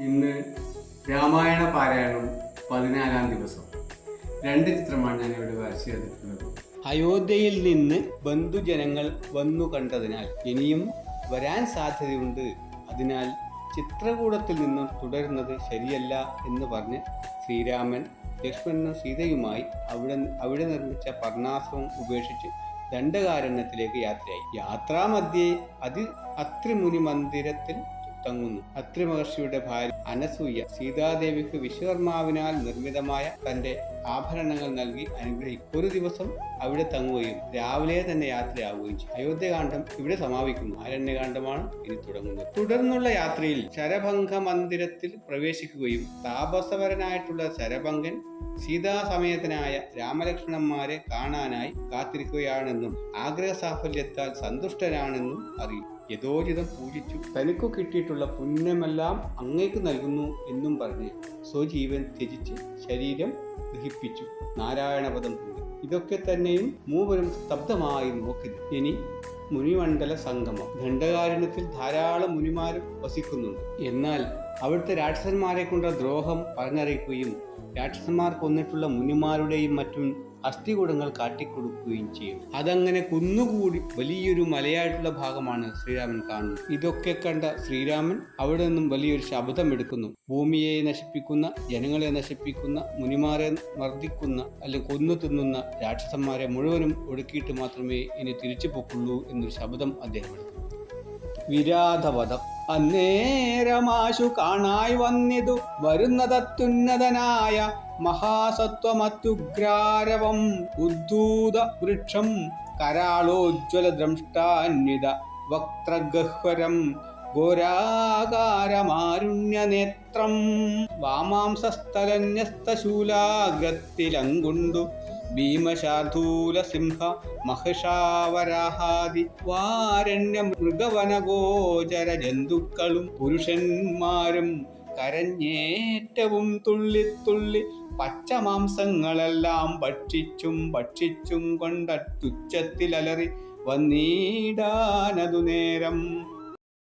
ഇന്ന് രാമായണ പാരായണം പതിനാലാം ദിവസം. രണ്ട് ചിത്രമാണ് ഞാൻ ഇവിടെ വരച്ചു തന്നിട്ടുള്ളത് അയോധ്യയിൽ നിന്ന് ബന്ധുജനങ്ങൾ വന്നു കണ്ടതിനാൽ ഇനിയും വരാൻ സാധ്യതയുണ്ട്. അതിനാൽ ചിത്രകൂടത്തിൽ നിന്നും തുടരുന്നത് ശരിയല്ല എന്ന് പറഞ്ഞ് ശ്രീരാമൻ ലക്ഷ്മണനും സീതയുമായി അവിടെ അവിടെ നിർമ്മിച്ച പർണാസവും ഉപേക്ഷിച്ച് ദണ്ഡകാരണ്യത്തിലേക്ക് യാത്രയായി. യാത്രാമധ്യേ അതി അത്രിമുനി മന്ദിരത്തിൽ തങ്ങുന്നു. അത്രി മഹർഷിയുടെ ഭാര്യ അനസൂയ സീതാദേവിക്ക് വിശ്വകർമാവിനാൽ നിർമ്മിതമായ തന്റെ ആഭരണങ്ങൾ നൽകി അനുഗ്രഹിക്കും. ഒരു ദിവസം അവിടെ തങ്ങുകയും രാവിലെ തന്നെ യാത്രയാവുകയും ചെയ്യും. അയോധ്യകാന്ഡം ഇവിടെ സമാപിക്കുന്നു. ആരണ്യകാന്ഡമാണ് ഇനി തുടങ്ങുന്നത്. തുടർന്നുള്ള യാത്രയിൽ ശരഭംഗ മന്ദിരത്തിൽ പ്രവേശിക്കുകയും താപസവരനായിട്ടുള്ള ശരഭംഗൻ സീതാസമേതനായ രാമലക്ഷ്മണന്മാരെ കാണാനായി കാത്തിരിക്കുകയാണെന്നും ആഗ്രഹ സാഫല്യത്താൽ സന്തുഷ്ടരാണെന്നും അറിയും. യഥോചിതം പൂജിച്ചു. തനിക്കു കിട്ടിയിട്ടുള്ള പുണ്യമെല്ലാം അങ്ങേക്ക് നൽകുന്നു എന്നും പറഞ്ഞ് സ്വജീവൻ ത്യജിച്ച് ശരീരം ദഹിപ്പിച്ചു. നാരായണപദം പൂജ. ഇതൊക്കെ തന്നെയും മൂവരും സ്തബ്ധമായി നോക്കി. ഇനി മുനിമണ്ഡല സംഗമം ദണ്ഡകാരണ്യത്തിൽ ധാരാളം മുനിമാരും വസിക്കുന്നുണ്ട്. എന്നാൽ അവിടുത്തെ രാക്ഷസന്മാരെ കൊണ്ട് ദ്രോഹം പറഞ്ഞറിയിക്കുകയും രാക്ഷസന്മാർ കൊന്നിട്ടുള്ള മുനിമാരുടെയും മറ്റും അസ്ഥികൂടങ്ങൾ കാട്ടിക്കൊടുക്കുകയും ചെയ്യും. അതങ്ങനെ കുന്നുകൂടി വലിയൊരു മലയായിട്ടുള്ള ഭാഗമാണ് ശ്രീരാമൻ കാണുന്നത്. ഇതൊക്കെ കണ്ട ശ്രീരാമൻ അവിടെ നിന്നും വലിയൊരു ശബ്ദം എടുക്കുന്നു ഭൂമിയെ നശിപ്പിക്കുന്ന ജനങ്ങളെ നശിപ്പിക്കുന്ന മുനിമാരെ മർദ്ദിക്കുന്ന അല്ലെങ്കിൽ കൊന്നു തിന്നുന്ന രാക്ഷസന്മാരെ മുഴുവനും ഒടുക്കിയിട്ട് മാത്രമേ ഇനി തിരിച്ചു പോക്കുള്ളൂ എന്നൊരു ശബ്ദം അദ്ദേഹം വിരാധവധം. അന്നേരമാശു കാണായി വന്നിതു വരുന്നതത്യുന്നതനായ മഹാസത്വമത്യുഗ്രാരവം ഉദ്ധൂത വൃക്ഷം കരാളോജ്വല ദ്രംഷ്ടാന്വിത വക്രഗഹ്വരം ഘോരാകാരമാരുണ്യനേത്രം വാമാംസസ്ഥലന്യസ്തശൂലാഗ്രത്തിലങ്കുണ്ടു ഭീമശാർദൂല സിംഹ മഹിഷാവരാഹാദി വാരണ്യ മൃഗവനഗോചര ജന്തുക്കളും പുരുഷന്മാരും കരഞ്ഞേറ്റവും തുള്ളിത്തുള്ളി തുള്ളി പച്ചമാംസങ്ങളെല്ലാം ഭക്ഷിച്ചും ഭക്ഷിച്ചും കൊണ്ടട്ടുച്ചത്തിലലറി വന്നീടാനതു നേരം